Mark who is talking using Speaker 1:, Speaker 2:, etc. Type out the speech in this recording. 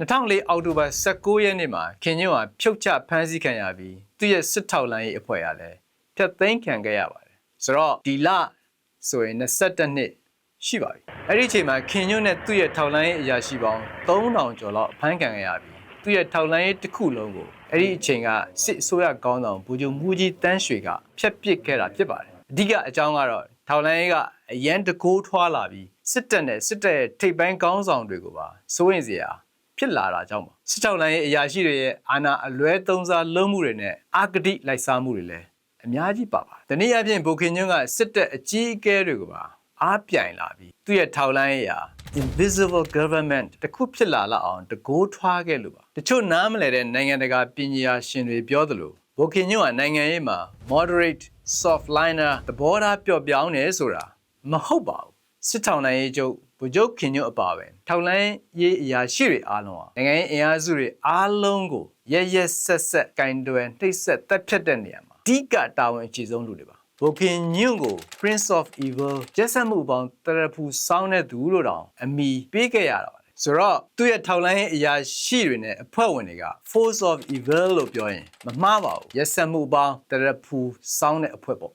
Speaker 1: 2004အောက်တိုဘာ16ရက်နေ့မှာခင်ညွန့်ဟာဖြုတ်ချဖမ်းဆီးခံရပြီးသူ့ရဲ့စစ်ထောက်လိုင်းရေးအဖွဲ့ကလည်းဖျက်သိမ်းခံခဲ့ရပါတယ်ဆိုတော့ဒီလဆိုရင်22နှစ်ရှိပါပြီအဲ့ဒီအချိန်မှာခင်ညွန့်နဲ့သူ့ရဲ့ထောက်လိုင်းရေးအရာရှိပေါင်း3000ကျော်လောက်အဖမ်းခံခဲ့ရပြီးသူ့ရဲ့ထောက်လိုင်းရေးတစ်ခုလုံးကိုအဲ့ဒီအချိန်ကစစ်အစိုးရကောင်းဆောင်ဘူဂျုံမူကြီးတန်းရွှေကဖျက်ပစ်ခဲ့တာဖြစ်ပါတယ်အဓိကအကြောင်းကတော့ထောက်လိုင်းရေးကအရန်တကိုးထွားလာပြီးစစ်တပ်နဲ့စစ်တပ်ရဲ့ထိပ်ပိုင်းကောင်းဆောင်တွေကိုပါစိုးရင်စရာ ဖြစ်လာတာကြောင့်ပါစစ်တောက်လိုင်းရဲ့အရာရှိတွေရဲ့အာဏာအလွဲသုံးစားလုံးမှုတွေနဲ့အာဂတိလိုက်စားမှုတွေလည်းအများကြီးပါပါ။ဒီနေ့အပြင်ဘိုခင်ညွန့်ကစစ်တပ်အကြီးအကဲတွေကိုပါအားပြိုင်လာပြီးသူ့ရဲ့ထောက်လိုင်းရဲ့ invisible government တခုဖြစ်လာလောက်အောင်တကိုးထွားခဲ့လို့ပါ။တချို့နားမလည်တဲ့နိုင်ငံတကာပညာရှင်တွေပြောသလိုဘိုခင်ညွန့်ကနိုင်ငံရေးမှာ moderate soft liner သဘောထားပျော့ပြောင်းနေဆိုတာမဟုတ်ပါဘူး။စစ်ထောင်နိုင်ရေးချုပ် ဗိုလ်ချုပ်ခင်ညွတ်အပါပဲထောင်လိုင်းရေးအရာရှိတွေအားလုံးဟာနိုင်ငံရေးအင်အားစုတွေအားလုံးကိုရရက်ဆက်ဆက်ကင်တွယ်နှိပ်စက်တက်ဖြတ်တဲ့နေရာမှာအဓိကတာဝန်အခြေဆုံးလူတွေပါဗိုလ်ခင်ညွန့်ကို Prince of Evil ရက်ဆက်မှုပေါင်းတရဖူစောင်းတဲ့သူလို့တောင်အမီပေးခဲ့ရတာပါဆိုတော့သူ့ရဲ့ထောက်လိုင်းရေးအရာရှိတွေနဲ့အဖွဲ့ဝင်တွေက Force of Evil လို့ပြောရင်မမှားပါဘူးရက်ဆက်မှုပေါင်းတရဖူစောင်းတဲ့အဖွဲ့ပေါ့